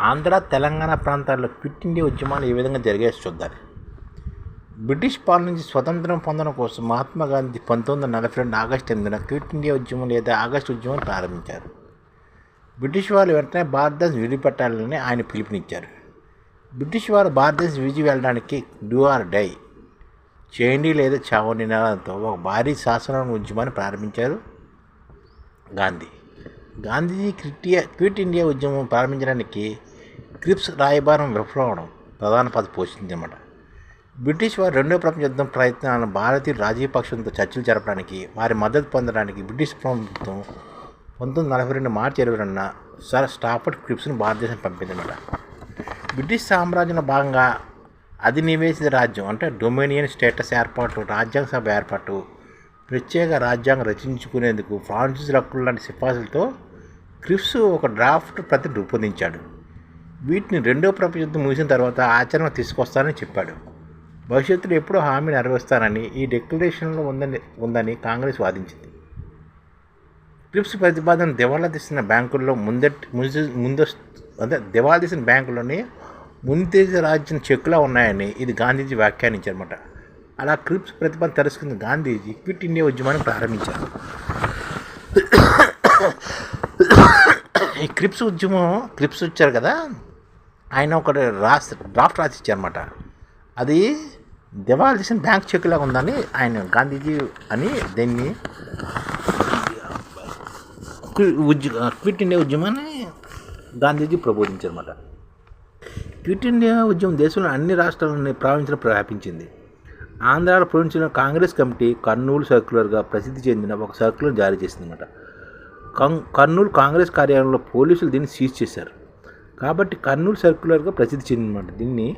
ఆంధ్ర తెలంగాణ ప్రాంతాల్లో quit India ఉద్యమాలు ఏ విధంగా జరిగే చూద్దాం. బ్రిటిష్ పాలన నుంచి స్వతంత్రం పొందడం కోసం మహాత్మా గాంధీ పంతొమ్మిది వందల నలభై రెండు ఆగస్టు ఎనిమిదిన క్విట్ ఇండియా ఉద్యమం లేదా ఆగస్టు ఉద్యమం ప్రారంభించారు. బ్రిటిష్ వాళ్ళు వెంటనే భారతదేశం విడిపెట్టాలని ఆయన పిలుపునిచ్చారు. బ్రిటిష్ వారు భారతదేశం విడిచి వెళ్ళడానికి డూ ఆర్ డై చేయండి లేదా చావు నినాదంతో ఒక భారీ శాసన ఉద్యమాన్ని ప్రారంభించారు గాంధీ. గాంధీజీ క్రిటియా క్విట్ ఇండియా ఉద్యమం ప్రారంభించడానికి క్రిప్స్ రాయబారం విఫలవడం ప్రధాన పాత్ర పోషించిందన్నమాట బ్రిటిష్ వారు రెండో ప్రపంచ యుద్ధం ప్రయత్నాలను భారతీయ రాజకీయ పక్షంతో చర్చలు జరపడానికి వారి మద్దతు పొందడానికి బ్రిటిష్ ప్రభుత్వం పంతొమ్మిది నలభై రెండు మార్చి ఇరవై రెండున సర్ స్టాఫర్డ్ క్రిప్స్ను భారతదేశం పంపిందన్నమాట బ్రిటిష్ సామ్రాజ్యంలో భాగంగా అధినివేశిత రాజ్యం అంటే డొమినియన్ స్టేటస్ ఏర్పాటు రాజ్యాంగ సభ ఏర్పాటు ప్రత్యేక రాజ్యాంగం రచించుకునేందుకు ఫ్రాన్సిస్ హక్కులు లాంటి సిఫార్సులతో క్రిప్స్ ఒక డ్రాఫ్ట్ ప్రతి రూపొందించాడు. వీటిని రెండో ప్రపంచ యుద్ధం ముగిసిన తర్వాత ఆచరణ తీసుకొస్తానని చెప్పాడు. భవిష్యత్తులో ఎప్పుడూ హామీ నెరవేరుస్తానని ఈ డిక్లరేషన్లో ఉందని ఉందని కాంగ్రెస్ వాదించింది. క్రిప్స్ ప్రతిపాదన దివాళా తీసిన బ్యాంకుల్లో ముందట్ ముందు ముందస్తు అదే దివాళా తీసిన బ్యాంకులోనే ముందేజీ రాజ్యం చెక్కులా ఉన్నాయని ఇది గాంధీజీ వ్యాఖ్యానించారన్నమాట. అలా క్రిప్స్ ప్రతిపాదన తెలుసుకున్న గాంధీజీ క్విట్ ఇండియా ఉద్యమాన్ని ప్రారంభించారు. ఈ క్రిప్స్ ఉద్యమం క్రిప్స్ వచ్చారు కదా? ఆయన ఒకటి రాసి డ్రాఫ్ట్ రాసి ఇచ్చారన్నమాట అది దివాళ తీసిన బ్యాంక్ చెక్కులాగా ఉందని ఆయన గాంధీజీ అని దీన్ని? ఉద్య క్విట్ ఇండియా ఉద్యమాన్ని గాంధీజీ ప్రబోధించారన్నమాట. క్విట్ ఇండియా ఉద్యమం దేశంలో అన్ని రాష్ట్రాలని ప్రావిన్స్లో వ్యాపించింది. ఆంధ్రాలో ప్రవేశించిన కాంగ్రెస్ కమిటీ కర్నూలు సర్క్యులర్గా ప్రసిద్ధి చెందిన ఒక సర్క్యులర్ జారీ చేసిందన్నమాట. కం కర్నూలు కాంగ్రెస్ కార్యాలయంలో పోలీసులు దీన్ని సీజ్ చేశారు. కాబట్టి కర్నూలు సర్క్యులర్గా ప్రసిద్ధి చెందిందన్నమాట. దీన్ని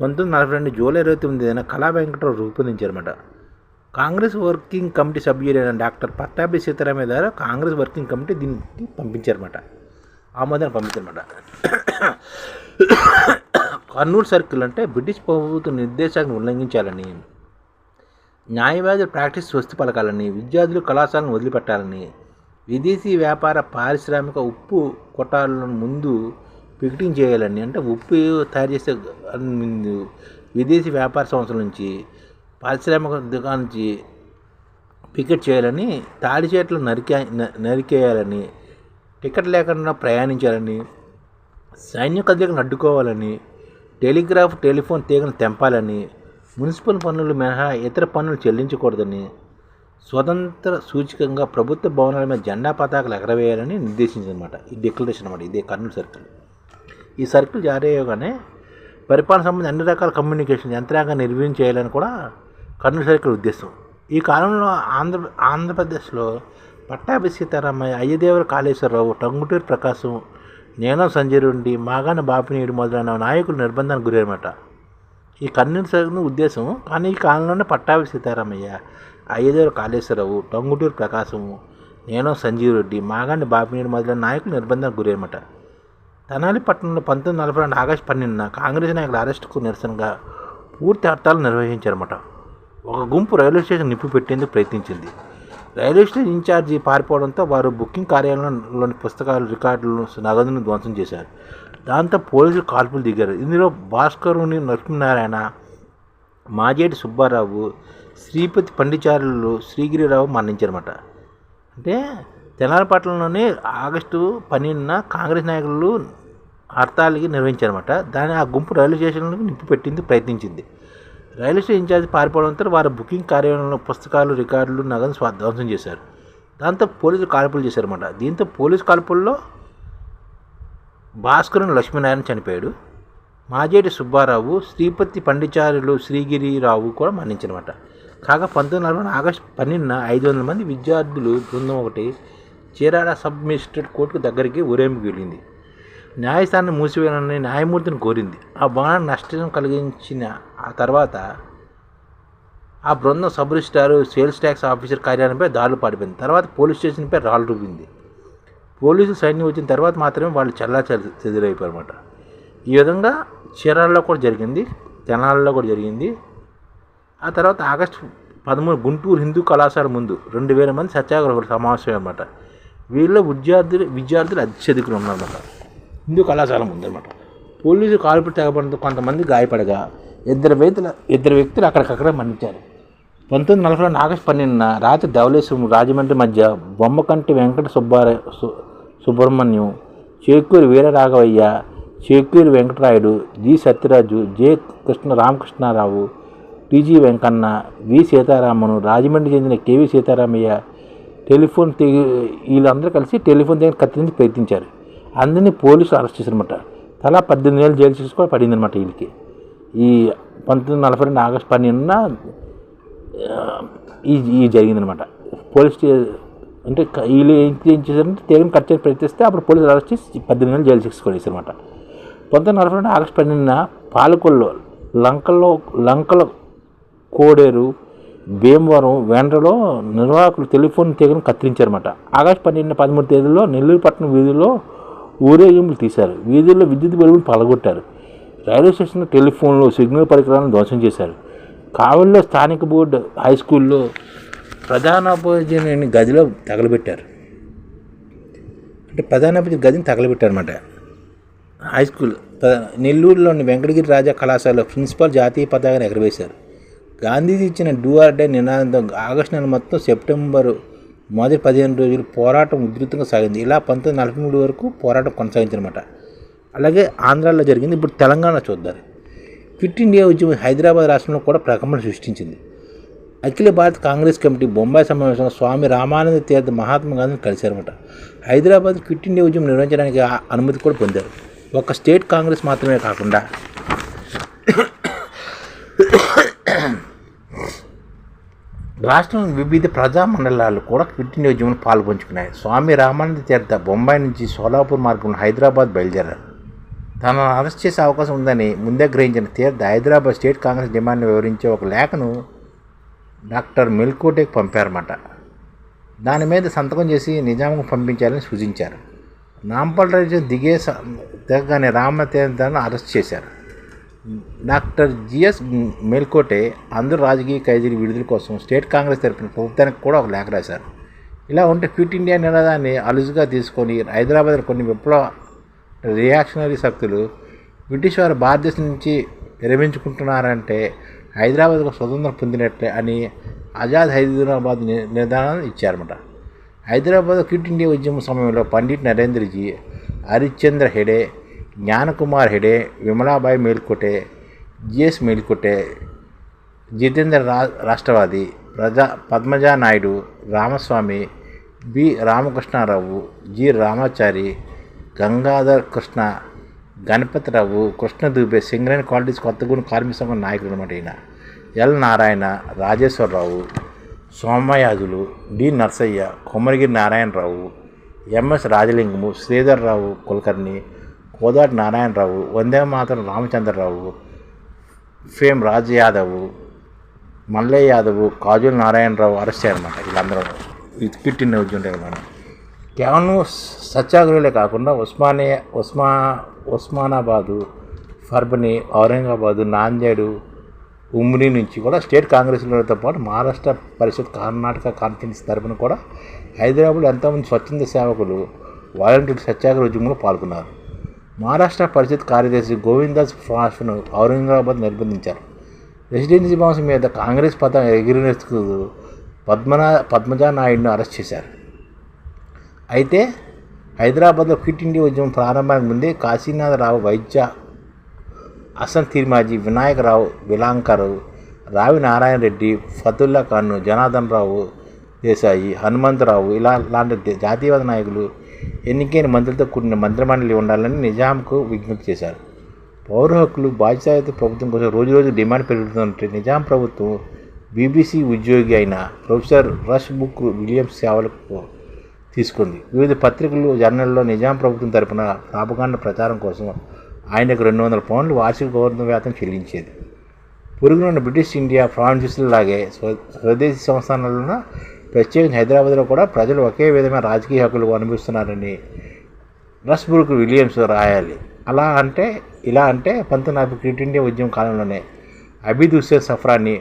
పంతొమ్మిది నలభై రెండు జూలై ఇరవై తొమ్మిది అయిన కళా వెంకటరావు రూపొందించారన్నమాట. కాంగ్రెస్ వర్కింగ్ కమిటీ సభ్యులైన డాక్టర్ పట్టాభి సీతారామయ్య ద్వారా కాంగ్రెస్ వర్కింగ్ కమిటీ దీనికి పంపించారన్నమాట. ఆమోదాన్ని పంపించారన్నమాట. కర్నూలు సర్కిల్ అంటే బ్రిటిష్ ప్రభుత్వ నిర్దేశాలను ఉల్లంఘించాలని న్యాయవాదులు ప్రాక్టీస్ స్వస్తి పలకాలని విద్యార్థులు కళాశాలను వదిలిపెట్టాలని విదేశీ వ్యాపార పారిశ్రామిక ఉప్పు కొట్టాలను ముందు పికెటింగ్ చేయాలని అంటే ఉప్పు తయారు చేసే విదేశీ వ్యాపార సంస్థల నుంచి పారిశ్రామిక దుకాణం నుంచి పికెట్ చేయాలని తాడి చేతులు నరికే నరికేయాలని టికెట్ లేకుండా ప్రయాణించాలని సైన్య కదలికను అడ్డుకోవాలని టెలిగ్రాఫ్ టెలిఫోన్ తీగను తెంపాలని మున్సిపల్ పన్నులు మినహా ఇతర పన్నులు చెల్లించకూడదని స్వతంత్ర సూచికంగా ప్రభుత్వ భవనాల మీద జెండా పతాకాలు ఎగరవేయాలని నిర్దేశించిందన్నమాట. ఈ డిక్లరేషన్ అనమాట ఇదే కర్నూలు సర్కిల్. ఈ సర్కిల్ జారీ అయ్యగానే పరిపాలన సంబంధించి అన్ని రకాల కమ్యూనికేషన్ యంత్రాంగం నిర్వీర్యం చేయాలని కూడా కర్నూలు సర్కిల్ ఉద్దేశం. ఈ కాలంలో ఆంధ్ర ఆంధ్రప్రదేశ్లో పట్టాభి సీతారామయ్య అయ్యదేవర కాళేశ్వరరావు టంగుటూరు ప్రకాశం నేనం సంజయరుండి మాగాన బాపినీడు మొదలైన నాయకులు నిర్బంధానికి గురన్నమాట ఈ కర్నూలు సర్కిల్ ఉద్దేశం కానీ ఈ కాలంలోనే పట్టాభి సీతారామయ్య అయ్యదేవర కాళేశ్వరరావు టంగుటూరు ప్రకాశము నేను సంజీవ్ రెడ్డి మాగాండి బాపినీడు మొదలైన నాయకులు నిర్బంధానికి గురన్నమాట తెనాలి పట్టణంలో పంతొమ్మిది నలభై రెండు ఆగస్టు పన్నెండున కాంగ్రెస్ నాయకుల అరెస్టుకు నిరసనగా పూర్తి హర్తాలు నిర్వహించారన్నమాట. ఒక గుంపు రైల్వే స్టేషన్ నిప్పు పెట్టేందుకు ప్రయత్నించింది. రైల్వే స్టేషన్ ఇన్ఛార్జి పారిపోవడంతో వారు బుకింగ్ కార్యాలయంలోని పుస్తకాలు రికార్డులను నగదును ధ్వంసం చేశారు. దాంతో పోలీసులు కాల్పులు దిగారు. ఇందులో భాస్కరుని లక్ష్మీనారాయణ మాజేటి సుబ్బారావు శ్రీపతి పండిచారులు శ్రీగిరిరావు మరణించారన్నమాట. అంటే తెనాలపట్నంలోనే ఆగస్టు పన్నెండున కాంగ్రెస్ నాయకులు హర్తాళికి నిర్వహించారన్నమాట. దాని ఆ గుంపు రైల్వే స్టేషన్లకు నిప్పు పెట్టింది ప్రయత్నించింది. రైల్వే స్టేషన్ ఇన్ఛార్జ్ పారిపోవడంతో వారు బుకింగ్ కార్యాలయంలో పుస్తకాలు రికార్డులు నగదు ధ్వంసం చేశారు. దాంతో పోలీసులు కాల్పులు చేశారన్నమాట. దీంతో పోలీసు కాల్పుల్లో భాస్కరన్ లక్ష్మీనారాయణ చనిపోయాడు. మాజేటి సుబ్బారావు శ్రీపతి పండిచారులు శ్రీగిరిరావు కూడా మరణించారన్నమాట. కాగా పంతొమ్మిది నలభై ఆగస్టు పన్నెండున ఐదు వందల మంది విద్యార్థులు బృందం ఒకటి చీరాల సబ్ మెజిస్ట్రేట్ కోర్టుకు దగ్గరికి ఊరేంపుకు వెళ్ళింది. న్యాయస్థానాన్ని మూసివేయాలని న్యాయమూర్తిని కోరింది. ఆ భవనాన్ని నష్టం కలిగించిన ఆ తర్వాత ఆ బృందం sub registrar sales tax officer కార్యాలయంపై దాడులు పడిపోయింది తర్వాత పోలీస్ స్టేషన్పై రాళ్ళు రుబ్బింది. పోలీసులు సైన్యం వచ్చిన తర్వాత మాత్రమే వాళ్ళు చల్లా చెదిరైపోయారన్నమాట ఈ విధంగా చీరాలలో కూడా జరిగింది తెనాలలో కూడా జరిగింది. ఆ తర్వాత ఆగస్టు పదమూడు గుంటూరు హిందూ కళాశాల ముందు రెండు వేల మంది సత్యాగ్రహ సమావేశం అనమాట వీళ్ళలో విద్యార్థులు విద్యార్థులు అత్యధికులు ఉన్నారన్నమాట. హిందూ కళాశాల ముందు అనమాట పోలీసు కాల్పులు తెగబడంతో కొంతమంది గాయపడగా ఇద్దరు వ్యక్తులు ఇద్దరు వ్యక్తులు అక్కడికక్కడే మరణించారు. పంతొమ్మిది నలభై రెండు ఆగస్టు పన్నెండున రాత్రి ధవళేశ్వరం రాజమండ్రి మధ్య బొమ్మకంటి వెంకట సుబ్బార సు- Subrahmanyam Chekuri Veeraraghavaiah Chekuri Venkatarayudu G Satyaraju J Krishna Ramakrishnarao TG Venkanna V సీతారామను Rajahmundry చెందిన కేవి సీతారామయ్య టెలిఫోన్ వీళ్ళందరూ కలిసి టెలిఫోన్ దగ్గర కత్తిరించి ప్రయత్నించారు. అందరినీ పోలీసులు అరెస్ట్ చేశారనమాట తలా పద్దెనిమిది ఏళ్ళు జైలు శిక్ష కూడా పడిందనమాట వీళ్ళకి. ఈ పంతొమ్మిది నలభై రెండు ఆగస్టు పన్నెండున ఈ ఈ జరిగిందనమాట పోలీస్ స్టే అంటే వీళ్ళు ఏం ఏం చేశారంటే తీగని కట్ చేసి ప్రయత్నిస్తే అప్పుడు పోలీసులు అరెస్ట్ చేసి పద్దెనిమిది నెలలు జైలు శిక్ష వేశారనమాట పంతొమ్మిది నలభై రెండు ఆగస్టు పన్నెండున పాలకొల్లో లంకలో లంకలో కోడేరు భీమవరం వెండ్రలో నిర్వాహకులు టెలిఫోన్ తీగను కత్తిరించారన్నమాట. ఆగస్టు పన్నెండు పదమూడు తేదీలో నెల్లూరు పట్టణం వీధిలో ఊరేగింపులు తీశారు. వీధుల్లో విద్యుత్ బల్బులు పలగొట్టారు రైల్వే స్టేషన్లో టెలిఫోన్లు సిగ్నల్ పరికరాలను ధ్వంసం చేశారు. కావలిలో స్థానిక బోర్డు హై స్కూల్లో ప్రధానోపాధ్యాయుని గదిలో తగలబెట్టారు. అంటే ప్రధానోపాధ్యాయ గదిని తగలబెట్టారన్నమాట. హై స్కూల్ నెల్లూరులోని వెంకటగిరి రాజా కళాశాలలో ప్రిన్సిపాల్ జాతీయ పతాకాన్ని ఎగరవేశారు. గాంధీజీ ఇచ్చిన డూ ఆర్ డే నినాదంతో ఆగస్టు నెల మొత్తం సెప్టెంబరు మొదటి పదిహేను రోజులు పోరాటం ఉధృతంగా సాగింది. ఇలా పంతొమ్మిది నలభై మూడు వరకు పోరాటం కొనసాగించనమాట. అలాగే ఆంధ్రాలో జరిగింది ఇప్పుడు తెలంగాణ చూద్దాం. క్విట్ ఇండియా ఉద్యమం హైదరాబాద్ రాష్ట్రంలో కూడా ప్రకంపన సృష్టించింది. అఖిల భారత కాంగ్రెస్ కమిటీ బొంబాయి సమావేశంలో స్వామి రామానంద తీర్థ మహాత్మా గాంధీని కలిశారన్నమాట. హైదరాబాద్ క్విట్ ఇండియా ఉద్యమం నిర్వహించడానికి ఆ అనుమతి కూడా పొందారు. ఒక స్టేట్ కాంగ్రెస్ మాత్రమే కాకుండా రాష్ట్రంలోని వివిధ ప్రజా మండలాలు కూడా క్విట్ నియోజకంలో పాల్పంచుకున్నాయి. స్వామి రామానంద తీర్థ బొంబాయి నుంచి సోలాపూర్ మార్గంలో హైదరాబాద్ బయలుదేరారు. తనను అరెస్ట్ చేసే అవకాశం ఉందని ముందే గ్రహించిన తీర్థ హైదరాబాద్ స్టేట్ కాంగ్రెస్ డిమాండ్ను వివరించే ఒక లేఖను డాక్టర్ మెల్కోటేకి పంపారన్నమాట. దాని మీద సంతకం చేసి నిజాంకు పంపించాలని సూచించారు. నాంపల్ రైతు దిగే స- దిగగానే రామతీర్థను అరెస్ట్ చేశారు. డాక్టర్ జిఎస్ మేల్కోటే అందరు రాజకీయ ఖైదీల విడుదల కోసం స్టేట్ కాంగ్రెస్ తరపున ప్రభుత్వానికి కూడా ఒక లేఖ రాశారు. ఇలా ఉంటే క్విట్ ఇండియా నినాదాన్ని అలుసుగా తీసుకొని హైదరాబాద్లో కొన్ని విప్లవ రియాక్షనరీ శక్తులు బ్రిటిష్ వారు భారతదేశం నుంచి విరమించుకుంటున్నారంటే హైదరాబాద్కు స్వతంత్రం పొందినట్లే అని ఆజాద్ హైదరాబాద్ ని- నిర్ధారణ ఇచ్చారన్నమాట. హైదరాబాద్ క్విట్ ఇండియా ఉద్యమం సమయంలో పండిట్ నరేంద్రజీ హరిశ్చంద్ర హెడే జ్ఞానకుమార్ హెడే విమలాబాయి మేల్కోటే జిఎస్ మేల్కోటే జితేందర్ రా రాష్ట్రవాది ప్రజా Padmaja Naidu Ramaswamy B Ramakrishnarao G Ramachari Gangadhar Krishna Ganapatirao Krishna Dubey Singareni collieries Kothagudem కార్మిక సంఘం నాయకుడు అనమాట ఈయన L Narayana Rajeshwararao Somayajulu D Narsaiah Kommarigiri Narayanarao MS Rajalingam Sridharrao Kulkarni Kodati Narayanarao Vande Mataram Ramachandrarao fame Raj Yadav Mallaiah Yadav కాజుల్ Narayanarao arrest అయ్యారన్నమాట వీళ్ళందరూ. ఇది పిట్టిన ఉద్యోగం మనం. కేవలం సత్యాగ్రహులే కాకుండా ఉస్మానియా ఉస్మా ఉస్మానాబాదు ఫర్బని ఔరంగాబాదు నాందేడు ఉమ్మిడి నుంచి కూడా స్టేట్ కాంగ్రెస్లతో పాటు మహారాష్ట్ర పరిషత్ కర్ణాటక కాన్ఫరెన్స్ తరపున కూడా హైదరాబాద్లో ఎంతోమంది స్వచ్ఛంద సేవకులు వాలంటీర్ సత్యాగ్రహ ఉద్యమంలో పాల్గొన్నారు. మహారాష్ట్ర పరిషత్ కార్యదర్శి గోవిందాస్ ఫాస్ట్ను ఔరంగాబాద్ నిర్బంధించారు. రెసిడెన్సీ భవన్స్ మీద కాంగ్రెస్ పదం ఎగిరినందుకు పద్మనా పద్మజా నాయుడును అరెస్ట్ చేశారు. అయితే హైదరాబాద్లో క్విట్ ఇండియా ఉద్యమం ప్రారంభానికి ముందే కాశీనాథరావు వైద్య అసన్ తిరుమాజీ వినాయకరావు విలాంకరు రావి నారాయణ రెడ్డి ఫతుల్లా ఖాన్ జనార్దన్ రావు దేశాయి హనుమంతరావు ఇలా లాంటి జాతీయవాద నాయకులు ఎన్నికైన మంత్రులతో కూడిన మంత్రిమండలి ఉండాలని నిజాంకు విజ్ఞప్తి చేశారు. పౌర హక్కులు బాధ్యతాయుత ప్రభుత్వం కోసం రోజు రోజు డిమాండ్ పెరుగుతుందంటే నిజాం ప్రభుత్వం బీబీసీ ఉద్యోగి అయిన ప్రొఫెసర్ రష్ బుక్ విలియమ్స్ సేవలకు తీసుకుంది. వివిధ పత్రికలు జర్నల్లో నిజాం ప్రభుత్వం తరపున ప్రాపగాండ ప్రచారం కోసం ఆయనకు రెండు వందల పౌండ్లు వార్షిక గౌరవ వేతనం చెల్లించేది. పొరుగునున్న బ్రిటిష్ ఇండియా ఫ్రాన్సిస్ల లాగే స్వ- స్వదేశీ సంస్థానాలను ప్రత్యేకించి హైదరాబాద్లో కూడా ప్రజలు ఒకే విధమైన రాజకీయ హక్కులు అనుభవిస్తున్నారని రస్బుర్గ్ విలియమ్స్ రాయాలి. అలా అంటే ఇలా అంటే పంతొమ్మిది నలభై క్విట్ ఇండియా ఉద్యమం కాలంలోనే అబీద్ హుస్సేన్ సఫ్రాని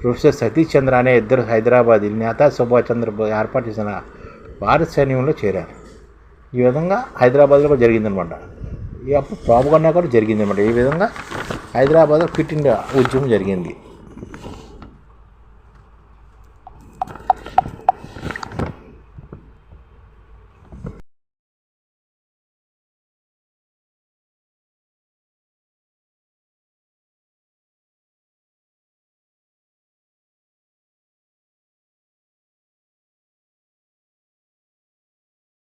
ప్రొఫెసర్ సతీష్ చంద్ర అనే ఇద్దరు హైదరాబాద్ నేతా సుభాష్ చంద్రబోస్ ఏర్పాటు చేసిన భారత సైన్యంలో చేరారు. ఈ విధంగా హైదరాబాద్లో కూడా జరిగిందనమాట ఈ అప్పుడు ప్రాపగన్నా కూడా జరిగింది అనమాట ఈ విధంగా హైదరాబాద్లో క్విట్ ఇండియా ఉద్యమం జరిగింది.